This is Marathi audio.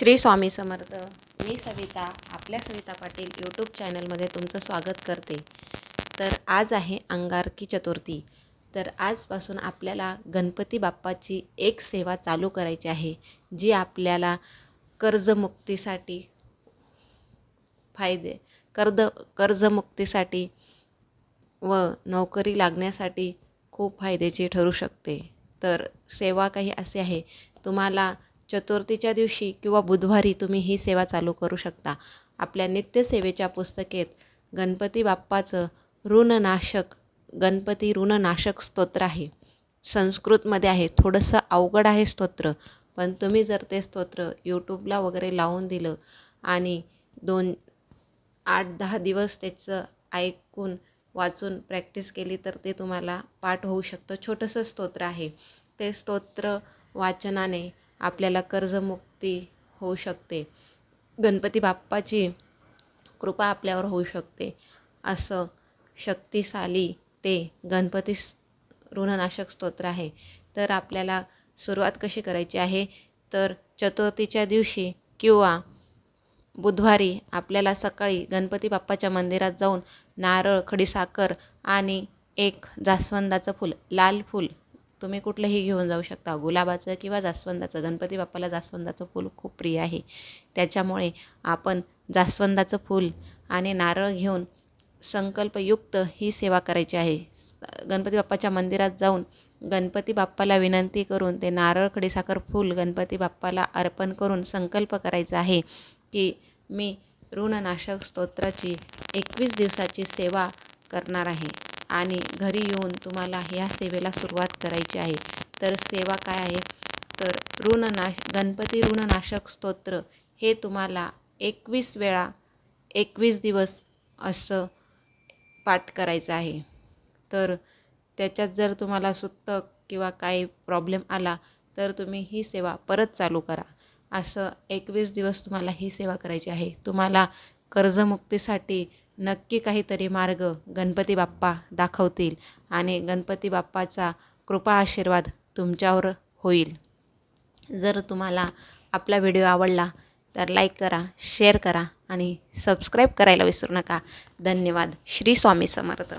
श्री स्वामी समर्थ. मी सविता आपल्या सविता पाटील यूट्यूब चॅनलमध्ये तुमचं स्वागत करते. तर आज आहे अंगारकी चतुर्थी. तर आजपासून आपल्याला गणपती बाप्पाची एक सेवा चालू करायची आहे जी आपल्याला कर्जमुक्तीसाठी फायदे कर्ज कर्जमुक्तीसाठी व नोकरी लागण्यासाठी खूप फायद्याची ठरू शकते. तर सेवा काही असे आहे तुम्हाला चतुर्थीच्या दिवशी किंवा बुधवारी तुम्ही ही सेवा चालू करू शकता. आपल्या नित्यसेवेच्या पुस्तकेत गणपती बाप्पाचं ऋणनाशक गणपती ऋणनाशक स्तोत्र आहे. संस्कृतमध्ये आहे थोडंसं अवघड आहे स्तोत्र पण तुम्ही जर ते स्तोत्र यूट्यूबला वगैरे लावून दिलं आणि दोन आठ दहा दिवस त्याचं ऐकून वाचून प्रॅक्टिस केली तर ते तुम्हाला पाठ होऊ शकतं. छोटंसं स्तोत्र आहे. ते स्तोत्र वाचनाने आपल्याला कर्जमुक्ती होऊ शकते. गणपती बाप्पाची कृपा आपल्यावर होऊ शकते. असं शक्तिशाली ते गणपती ऋणनाशक स्तोत्र आहे. तर आपल्याला सुरुवात कशी करायची आहे? तर चतुर्थीच्या दिवशी किंवा बुधवारी आपल्याला सकाळी गणपती बाप्पाच्या मंदिरात जाऊन नारळ खडीसाखर आणि एक जास्वंदाचं फूल लाल फूल तुम्ही कुठलंही घेऊन जाऊ शकता. गुलाबाचं किंवा जास्वंदाचं गणपती बाप्पाला जास्वंदाचं फूल खूप प्रिय आहे. त्याच्यामुळे आपण जास्वंदाचं फूल आणि नारळ घेऊन संकल्पयुक्त ही सेवा करायची आहे. गणपती बाप्पाच्या मंदिरात जाऊन गणपती बाप्पाला विनंती करून ते नारळ खडीसाखर फूल गणपती बाप्पाला अर्पण करून संकल्प करायचा आहे की मी ऋणनाशक स्तोत्राची एकवीस दिवसाची सेवा करणार आहे. आणि घरी येऊन तुम्हाला ह्या सेवेला सुरुवात करायची आहे. तर सेवा काय आहे? तर ऋणनाश गणपती ऋणनाशक स्तोत्र हे तुम्हाला एकवीस वेळा एकवीस दिवस असं पाठ करायचं आहे. तर त्याच्यात जर तुम्हाला सुत्त किंवा काही प्रॉब्लेम आला तर तुम्ही ही सेवा परत चालू करा. असं एकवीस दिवस तुम्हाला ही सेवा करायची आहे. तुम्हाला कर्जमुक्तीसाठी नक्की काहीतरी मार्ग गणपती बाप्पा दाखवतील आणि गणपती बाप्पाचा कृपा आशीर्वाद तुमच्यावर होईल. जर तुम्हाला आपला व्हिडिओ आवडला तर लाईक करा शेअर करा आणि सबस्क्राईब करायला विसरू नका. धन्यवाद. श्री स्वामी समर्थ.